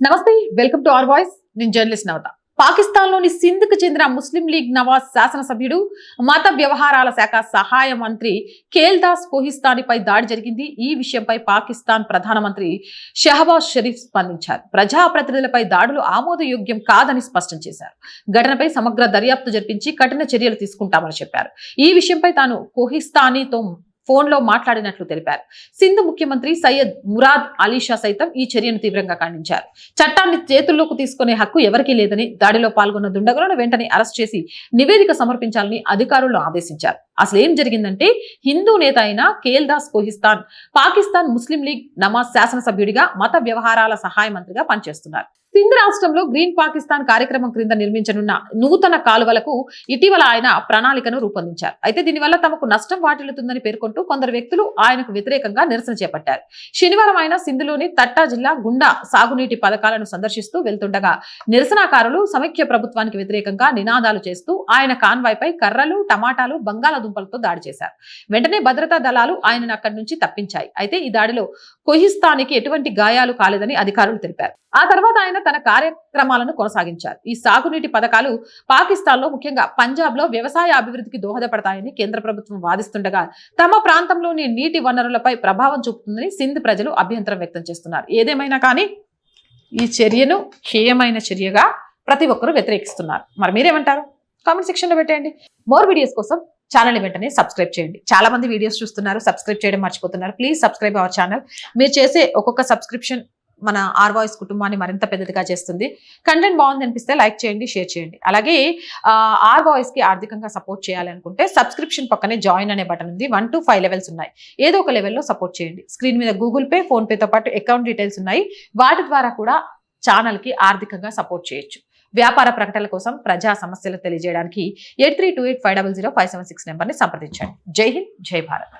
నమస్తే welcome to our voice. నేను journalist Navata. పాకిస్తాన్లోని సింధ్కు చెందిన ముస్లిం లీగ్ నవాజ్ శాసనసభ్యుడు మత వ్యవహారాల శాఖ సహాయ మంత్రి కేల్దాస్ కోహిస్తానిపై దాడి జరిగింది. ఈ విషయంపై పాకిస్తాన్ ప్రధానమంత్రి షహబాజ్ షరీఫ్ స్పందించారు. ప్రజాప్రతినిధులపై దాడులు ఆమోదయోగ్యం కాదని స్పష్టం చేశారు. ఘటనపై సమగ్ర దర్యాప్తు జరిపించి కఠిన చర్యలు తీసుకుంటామని చెప్పారు. ఈ విషయంపై తాను కోహిస్తానీతో ఫోన్లో మాట్లాడినట్లు తెలిపారు. సింధు ముఖ్యమంత్రి సయ్యద్ మురాద్ అలీషా సైతం ఈ చర్యను తీవ్రంగా ఖండించారు. చట్టాన్ని చేతుల్లోకి తీసుకునే హక్కు ఎవరికీ లేదని దాడిలో పాల్గొన్న దుండగులను వెంటనే అరెస్ట్ చేసి నివేదిక సమర్పించాలని అధికారులు ఆదేశించారు. అసలు ఏం జరిగిందంటే హిందూ నేత అయిన కేల్దాస్ కోహిస్తాన్ పాకిస్తాన్ ముస్లిం లీగ్ నమాజ్ శాసనసభ్యుడిగా మత వ్యవహారాల సహాయ మంత్రిగా పనిచేస్తున్నారు. సింధ్ రాష్ట్రంలో గ్రీన్ పాకిస్తాన్ కార్యక్రమం క్రింద నిర్మించనున్న నూతన కాలువలకు ఇటీవల ఆయన ప్రణాళికను రూపొందించారు. అయితే దీనివల్ల తమకు నష్టం వాటిల్లుతుందని పేర్కొంటూ కొందరు వ్యక్తులు ఆయనకు వ్యతిరేకంగా నిరసన చేపట్టారు. శనివారం ఆయన సింధులోని తట్టా జిల్లా గుండా సాగునీటి పథకాలను సందర్శిస్తూ వెళ్తుండగా నిరసనకారులు సమైక్య ప్రభుత్వానికి వ్యతిరేకంగా నినాదాలు చేస్తూ ఆయన కాన్వాయ్పై కర్రలు టమాటాలు బంగాళాదుంపలతో దాడి చేశారు. వెంటనే భద్రతా దళాలు ఆయనను అక్కడి నుంచి తప్పించాయి. అయితే ఈ దాడిలో కొహిస్తానికి ఎటువంటి గాయాలు కాలేదని అధికారులు తెలిపారు. ఆ తర్వాత ఆయన తన కార్యక్రమాలను కొనసాగించారు. ఈ సాగునీటి పథకాలు పాకిస్తాన్లో ముఖ్యంగా పంజాబ్లో వ్యవసాయ అభివృద్ధికి దోహదపడతాయని కేంద్ర ప్రభుత్వం వాదిస్తుండగా తమ ప్రాంతంలోని నీటి వనరులపై ప్రభావం చూపుతుందని సింధ్ ప్రజలు అభ్యంతరం వ్యక్తం చేస్తున్నారు. ఏదేమైనా కానీ ఈ చర్యను హేయమైన చర్యగా ప్రతి ఒక్కరూ వ్యతిరేకిస్తున్నారు. మరి మీరేమంటారు? కామెంట్ సెక్షన్లో పెట్టేయండి. మోర్ వీడియోస్ కోసం ఛానల్ వెంటనే సబ్స్క్రైబ్ చేయండి. చాలా మంది వీడియోస్ చూస్తున్నారు సబ్స్క్రైబ్ చేయడం మర్చిపోతున్నారు. Please subscribe our channel. మీరు చేసే ఒక్కొక్క సబ్స్క్రిప్షన్ మన ఆర్ వాయిస్ కుటుంబాన్ని మరింత పెద్దదిగా చేస్తుంది. కంటెంట్ బాగుంది అనిపిస్తే లైక్ చేయండి షేర్ చేయండి. అలాగే ఆర్ వాయిస్కి ఆర్థికంగా సపోర్ట్ చేయాలనుకుంటే సబ్స్క్రిప్షన్ పక్కనే జాయిన్ అనే బటన్ ఉంది. వన్ టు ఫైవ్ లెవెల్స్ ఉన్నాయి. ఏదో ఒక లెవెల్లో సపోర్ట్ చేయండి. స్క్రీన్ మీద గూగుల్ పే ఫోన్ పేతో పాటు అకౌంట్ డీటెయిల్స్ ఉన్నాయి. వాటి ద్వారా కూడా ఛానల్కి ఆర్థికంగా సపోర్ట్ చేయొచ్చు. వ్యాపార ప్రకటనల కోసం ప్రజా సమస్యలు తెలియజేయడానికి eight three two eight five double zero five seven six నెంబర్ని సంప్రదించండి. జై హింద్ జై భారత్.